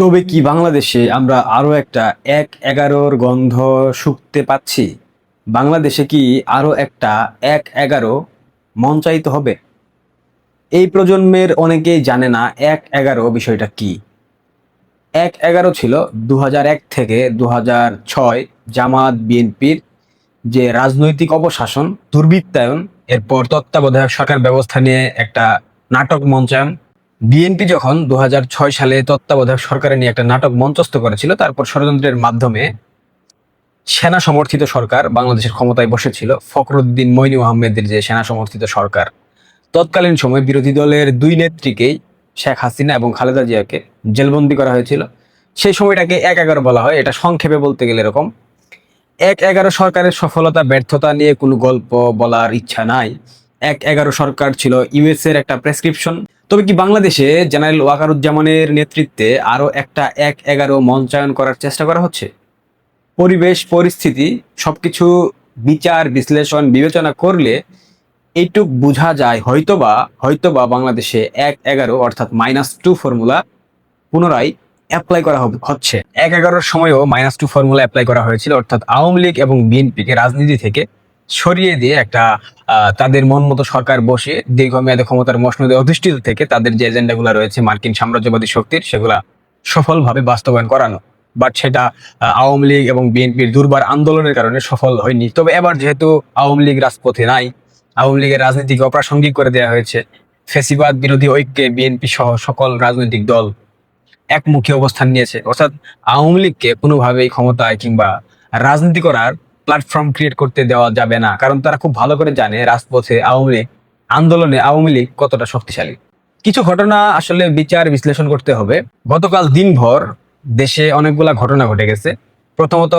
তবে কি বাংলাদেশে আমরা আরও একটা এক এগারোর গন্ধ শুকতে পাচ্ছি? বাংলাদেশে কি আরও একটা এক এগারো মঞ্চায়িত হবে? এই প্রজন্মের অনেকেই জানে না এক এগারো বিষয়টা কি। এক এগারো ছিল দু এক থেকে দু ছয় জামাত বিএনপির যে রাজনৈতিক অপশাসন দুর্বৃত্তায়ন, এরপর তত্ত্বাবধায়ক সরকার ব্যবস্থা নিয়ে একটা নাটক মঞ্চায়ন বিএনপি যখন দু হাজার ছয় সালে তত্ত্বাবধায়ক সরকারে নিয়ে একটা নাটক মঞ্চস্থ করেছিল, তারপর ষড়যন্ত্রের মাধ্যমে সেনা সমর্থিত সরকার বাংলাদেশের ক্ষমতায় বসেছিল, ফখরুদ্দিন মইনু আহমেদের যে সেনা সমর্থিত সরকার। তৎকালীন সময় বিরোধী দলের দুই নেত্রীকেই শেখ হাসিনা এবং খালেদা জিয়াকে জেলবন্দি করা হয়েছিল। সেই সময়টাকে এক এগারো বলা হয়, এটা সংক্ষেপে বলতে গেলে এরকম। এক এগারো সরকারের সফলতা, ব্যর্থতা নিয়ে কোনো গল্প বলার ইচ্ছা নাই। এক এগারো সরকার ছিল ইউএস এর একটা প্রেসক্রিপশন। তবে কি বাংলাদেশে জেনারেল ওয়াকারুজ্জামানের নেতৃত্বে আরও একটা এক এগারো মঞ্চায়ন করার চেষ্টা করা হচ্ছে? পরিবেশ, পরিস্থিতি সব কিছু বিচার, বিশ্লেষণ, বিবেচনা করলে এইটুক বোঝা যায় হয়তোবা হয়তোবা বাংলাদেশে এক এগারো অর্থাৎ মাইনাস টু ফর্মুলা পুনরায় অ্যাপ্লাই করা হচ্ছে। এক এগারোর সময়ও মাইনাস টু ফর্মুলা অ্যাপ্লাই করা হয়েছিল, অর্থাৎ আওয়ামী লীগ এবং বিএনপিকে রাজনীতি থেকে সরিয়ে দিয়ে একটা তাদের মন মতো সরকার বসে দীর্ঘমেয়াদী ক্ষমতার মসনদে অধিষ্ঠিত থেকে তাদের যে এজেন্ডাগুলো রয়েছে মার্কিন সাম্রাজ্যবাদী শক্তির, সেগুলা সফলভাবে বাস্তবায়ন করানো। বাট সেটা আওয়ামী লীগ এবং বিএনপির দুর্বার আন্দোলনের কারণে সফল হয়নি। তবে এবার যেহেতু আওয়ামী লীগ রাজপথে নাই, আওয়ামী লীগের রাজনীতিকে অপ্রাসঙ্গিক করে দেওয়া হয়েছে, ফেসিবাদ বিরোধী ঐক্যে বিএনপি সহ সকল রাজনৈতিক দল একমুখী অবস্থান নিয়েছে। অর্থাৎ আওয়ামী লীগকে কোনোভাবেই ক্ষমতায় কিংবা রাজনীতি করার প্ল্যাটফর্ম ক্রিয়েট করতে দেওয়া যাবে না। কারণ তারা খুব ভালো করে জানে রাজপথে আওয়ামী লীগ, আন্দোলনে আওয়ামী লীগ কতটা শক্তিশালী। কিছু ঘটনা আসলে বিচার বিশ্লেষণ করতে হবে। গতকাল দিনভর দেশে অনেকগুলা ঘটনা ঘটে গেছে। প্রথমত,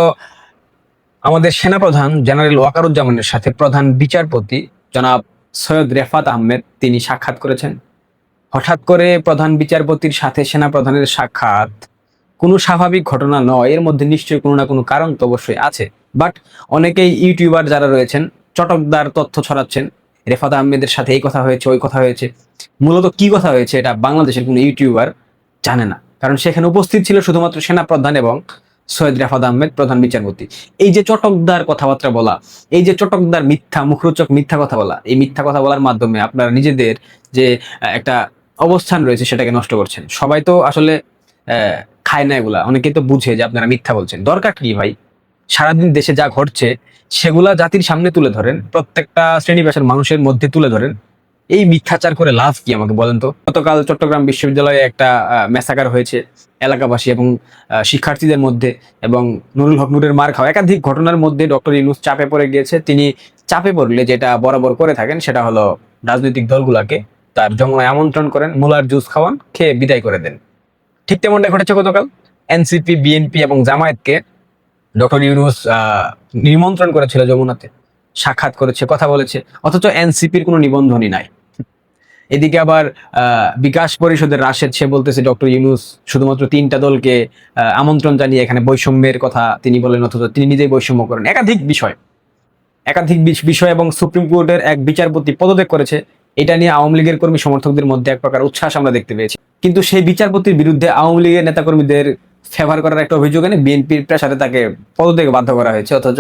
আমাদের সেনাপ্রধান জেনারেল ওয়াকারুজ্জামানের সাথে প্রধান বিচারপতি জনাব সৈয়দ রেফাত আহমেদ তিনি সাক্ষাৎ করেছেন। হঠাৎ করে প্রধান বিচারপতির সাথে সেনাপ্রধানের সাক্ষাৎ কোনো স্বাভাবিক ঘটনা নয়, এর মধ্যে নিশ্চয়ই কোনো না কোনো কারণ তো অবশ্যই আছে। বাট অনেকেই ইউটিউবার যারা রয়েছেন, চটকদার তথ্য ছড়াচ্ছেন, রেফাত আহমেদের সাথে এই কথা হয়েছে, ওই কথা হয়েছে। মূলত কি কথা হয়েছে এটা বাংলাদেশের কোনো ইউটিউবার জানে না। কারণ সেখানে উপস্থিত ছিল শুধুমাত্র সেনাপ্রধান এবং সৈয়দ রেফাত আহমেদ, প্রধান বিচারপতি। এই যে চটকদার কথাবার্তা বলা, এই যে চটকদার মিথ্যা, মুখরোচক মিথ্যা কথা বলা, এই মিথ্যা কথা বলার মাধ্যমে আপনারা নিজেদের যে একটা অবস্থান রয়েছে সেটাকে নষ্ট করছেন। সবাই তো আসলে খায় না এগুলা। অনেকে তো বুঝে যে আপনারা মিথ্যা বলছেন। দরকার কি ভাই? সারাদিন দেশে যা ঘটছে, সেগুলা জাতির সামনে তুলে ধরেন, প্রত্যেকটা শ্রেণি পেশার মানুষের মধ্যে তুলে ধরেন। এই মিথ্যাচার করে লাভ কি আমাকে বলেন তো? গতকাল চট্টগ্রাম বিশ্ববিদ্যালয়ে একটা মেসাকার হয়েছে এলাকাবাসী এবং শিক্ষার্থীদের মধ্যে এবং নুরুল হক নুরের মার খাওয়া। একাধিক ঘটনার মধ্যে ডক্টর ইউনুস চাপে পড়ে গিয়েছে। তিনি চাপে পড়লে যেটা বরাবর করে থাকেন সেটা হলো রাজনৈতিক দলগুলাকে তার জঙ্গলায় আমন্ত্রণ করেন, মুলার জুস খাওয়ান, খেয়ে বিদায় করে দেন। ঠিক তেমনটা ঘটেছে গতকাল। এনসিপি বিএনপি এবং জামায়াতকে ডক্টর ইউনুস নিমন্ত্রণ করেছিল যমুনাতে। সাক্ষাৎ করেছে, কথা বলেছে। অথচ এনসিপির কোনো নিবন্ধনই নাই। এদিকে আবার বিকাশ পরিষদের রাশেদ, সে বলতেছে ডক্টর ইউনুস শুধুমাত্র তিনটা দলকে আমন্ত্রণ জানিয়ে এখানে বৈষম্যের কথা তিনি বলেন, অথচ তিনি নিজেই বৈষম্য করেন। একাধিক বিষয় একাধিক বিষয় এবং সুপ্রিম কোর্টের এক বিচারপতি পদত্যাগ করেছে। এটা নিয়ে আওয়ামী লীগের কর্মী সমর্থকদের মধ্যে এক প্রকার উচ্ছ্বাস আমরা দেখতে পেয়েছি। কিন্তু সেই বিচারপতির বিরুদ্ধে আওয়ামী লীগের নেতাকর্মীদের ফেভার করার একটা অভিযোগ এনে বিএনপির প্রেসারে তাকে পদত্যাগে বাধ্য করা হয়েছে। অথচ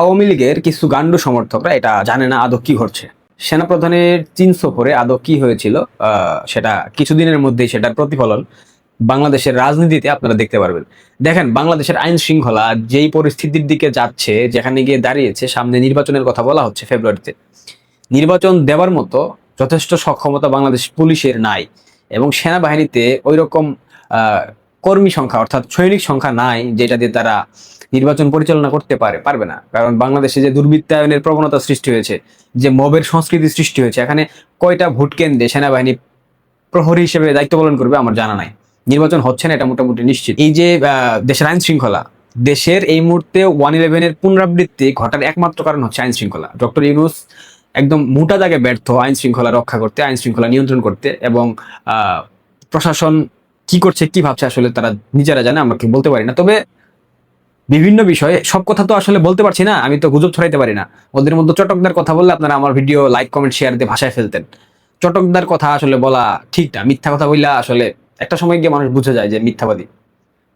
আওয়ামী লীগের কিছু গান্ডু সমর্থকরা এটা জানে না আদৌ কি ঘটছে। সেনাপ্রধানের চীন সফরে আদৌ কি হয়েছিল সেটা কিছুদিনের মধ্যেই সেটার প্রতিফলন বাংলাদেশের রাজনীতিতে আপনারা দেখতে পারবেন। দেখেন, বাংলাদেশের আইন শৃঙ্খলা যেই পরিস্থিতির দিকে যাচ্ছে, যেখানে গিয়ে দাঁড়িয়েছে, সামনে নির্বাচনের কথা বলা হচ্ছে ফেব্রুয়ারিতে। নির্বাচন দেওয়ার মতো যথেষ্ট সক্ষমতা বাংলাদেশ পুলিশের নাই। এবং সেনাবাহিনীতে ওই রকম কর্মী সংখ্যা অর্থাৎ সৈনিক সংখ্যা নাই যেটা দিয়ে তারা নির্বাচন পরিচালনা করতে পারে, পারবে না। কারণ বাংলাদেশে যে দুর্বৃত্তায়নের প্রবণতা সৃষ্টি হয়েছে, যে মবের সংস্কৃতি সৃষ্টি হয়েছে, এখানে কয়টা ভোট কেন্দ্রে সেনাবাহিনী প্রহরী হিসেবে দায়িত্ব পালন করবে আমার জানা নাই। নির্বাচন হচ্ছে না, এটা মোটামুটি নিশ্চিত। এই যে দেশের আইন শৃঙ্খলা, দেশের এই মুহূর্তে ওয়ান ইলেভেনের পুনরাবৃত্তি ঘটার একমাত্র কারণ হচ্ছে আইন শৃঙ্খলা। ডক্টর ইউনুস একদম মোটা দাগে ব্যর্থ আইন শৃঙ্খলা রক্ষা করতে, আইন শৃঙ্খলা নিয়ন্ত্রণ করতে এবং প্রশাসন কি করছে, কি ভাবছে আসলে তারা নিজেরা জানে, আমরা কি বলতে পারি না। তবে বিভিন্ন বিষয়ে, সব কথা তো আসলে বলতে পারছি না, আমি তো গুজব ছড়াইতে পারি না। ওদের মধ্যে চটকদার কথা বললে আপনারা আমার ভিডিও লাইক, কমেন্ট শেয়ার দিয়ে ভাষায় ফেলতেন। চটকদার কথা আসলে বলা ঠিক না, মিথ্যা কথা বললা আসলে একটা সময় গিয়ে মানুষ বুঝে যায় যে মিথ্যাবাদী।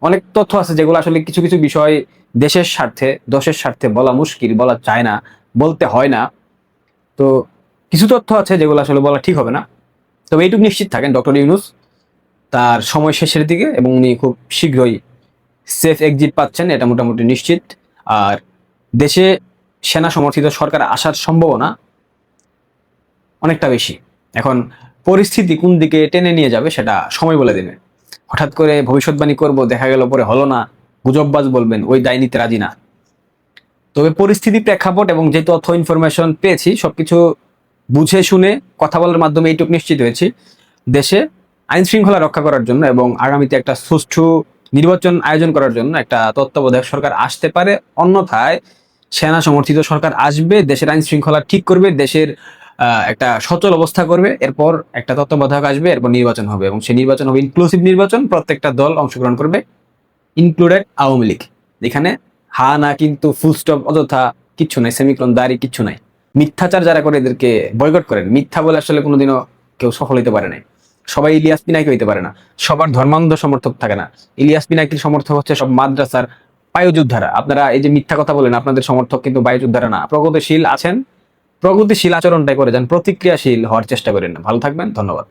অনেক তথ্য আছে যেগুলো আসলে কিছু কিছু বিষয় দেশের স্বার্থে দশের স্বার্থে বলা মুশকিল, বলা চায় না, বলতে হয় না। তো কিছু তথ্য আছে যেগুলো আসলে বলা ঠিক হবে না। তবে এইটুকু নিশ্চিত থাকেন ডক্টর ইউনুস, তার সময় শেষের দিকে এবং উনি খুব শীঘ্রই সেফ এক্সিট পাচ্ছেন, এটা মোটামুটি নিশ্চিত। আর দেশে সেনা সমর্থিত সরকার আসার সম্ভাবনা অনেকটা বেশি। এখন পরিস্থিতি কোন দিকে টেনে নিয়ে যাবে সেটা সময় বলে দেবে। হঠাৎ করে ভবিষ্যৎবাণী করব, দেখা গেল পরে হলো না, গুজববাজ বলবেন, ওই দায় নিতে রাজি না। তবে পরিস্থিতি প্রেক্ষাপট এবং যে তথ্য ইনফরমেশন পেয়েছি, সবকিছু বুঝে শুনে কথা বলার মাধ্যমে এইটুকু নিশ্চিত হয়েছি। দেশে আইন শৃঙ্খলা রক্ষা করার জন্য এবং আগামীতে একটা সুষ্ঠু নির্বাচন আয়োজন করার জন্য একটা তত্ত্বাবধায়ক সরকার আসতে পারে। অন্যথায় সেনা সমর্থিত সরকার আসবে, দেশের আইন শৃঙ্খলা ঠিক করবে, দেশের একটা সচল অবস্থা করবে, এরপর একটা তত্ত্বাবধায়ক আসবে, এরপর নির্বাচন হবে এবং সেই নির্বাচন হবে ইনক্লুসিভ নির্বাচন। প্রত্যেকটা দল অংশগ্রহণ করবে ইনক্লুডেড আওয়ামী লীগ। যেখানে হা না কিন্তু ফুল স্টপ অযথা কিচ্ছু নাই সেমিক্রন দাঁড়ি কিচ্ছু নাই। মিথ্যাচার যারা করে এদেরকে বয়কট করেন, মিথ্যা বলে আসলে কোনোদিনও কেউ সফল হইতে পারে নাই। সবাই ইলিয়াস পিনাকি হইতে পারে না। সবার ধর্মান্ধ সমর্থক থাকে না। ইলিয়াস পিনাকির সমর্থক হচ্ছে সব মাদ্রাসার বায়ুযোদ্ধারা। আপনারা এই যে মিথ্যা কথা বলেন, আপনাদের সমর্থক কিন্তু বায়ুযোদ্ধারা না। প্রগতিশীল আছেন। প্রগতিশীল আচরণটাই করে যান, প্রতিক্রিয়াশীল হওয়ার চেষ্টা করেন ভালো থাকবেন, ধন্যবাদ।